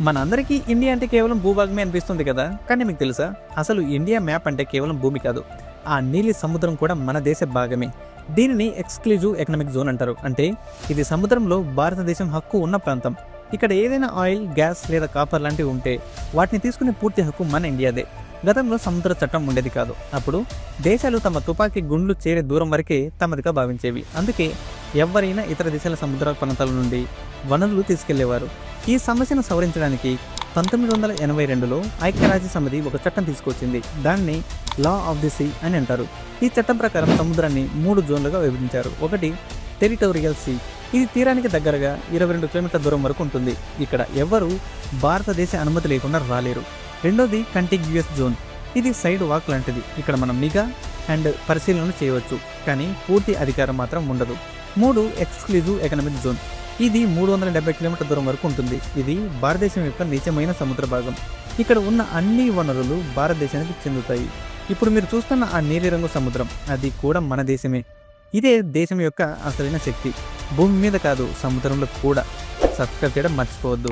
మనందరికీ ఇండియా అంటే కేవలం భూభాగమే అనిపిస్తుంది కదా? కానీ మీకు తెలుసా? అసలు ఇండియా మ్యాప్ అంటే కేవలం భూమి కాదు. ఆ నీలి సముద్రం కూడా మన దేశ భాగమే. దీనిని ఎక్స్క్లూజివ్ ఎకనామిక్ జోన్ అంటారు. అంటే ఇది సముద్రంలో భారతదేశం హక్కు ఉన్న ప్రాంతం. ఇక్కడ ఏదైనా ఆయిల్ గ్యాస్ లేదా కాపర్ లాంటివి ఉంటే వాటిని తీసుకునే పూర్తి హక్కు మన ఇండియాదే. గతంలో సముద్ర చట్టం ఉండేది కాదు. అప్పుడు దేశాలు తమ తుపాకీ గుండ్లు చేరే దూరం వరకే తమదిగా భావించేవి. అందుకే ఎవరైనా ఇతర దేశాల సముద్ర ప్రాంతాల నుండి వనరులు తీసుకెళ్ళేవారు. ఈ సమస్యను సవరించడానికి పంతొమ్మిది వందల ఎనభై రెండులో ఐక్యరాజ్య సమితి ఒక చట్టం తీసుకొచ్చింది. దాన్ని లా ఆఫ్ ది సీ అని అంటారు. ఈ చట్టం ప్రకారం సముద్రాన్ని మూడు జోన్లుగా విభజించారు. ఒకటి టెరిటోరియల్ సీ. ఇది తీరానికి దగ్గరగా ఇరవై రెండు కిలోమీటర్ల దూరం వరకు ఉంటుంది. ఇక్కడ ఎవ్వరూ భారతదేశ అనుమతి లేకుండా రాలేరు. రెండోది కంటిగ్యూయస్ జోన్ ఇది సైడ్ వాక్ లాంటిది. ఇక్కడ మనం నిఘా అండ్ పరిశీలన చేయవచ్చు. కానీ పూర్తి అధికారం మాత్రం ఉండదు. మూడు ఎక్స్క్లూజివ్ ఎకనామిక్ జోన్ ఇది మూడు వందల డెబ్బై కిలోమీటర్ల దూరం వరకు ఉంటుంది. ఇది భారతదేశం యొక్క నిజమైన సముద్ర భాగం. ఇక్కడ ఉన్న అన్ని వనరులు భారతదేశానికి చెందుతాయి. ఇప్పుడు మీరు చూస్తున్న ఆ నీలిరంగు సముద్రం అది కూడా మన దేశమే. ఇదే దేశం యొక్క అసలైన శక్తి. భూమి మీద కాదు సముద్రంలో కూడా. సబ్స్క్రైబ్ చేయడం మర్చిపోవద్దు.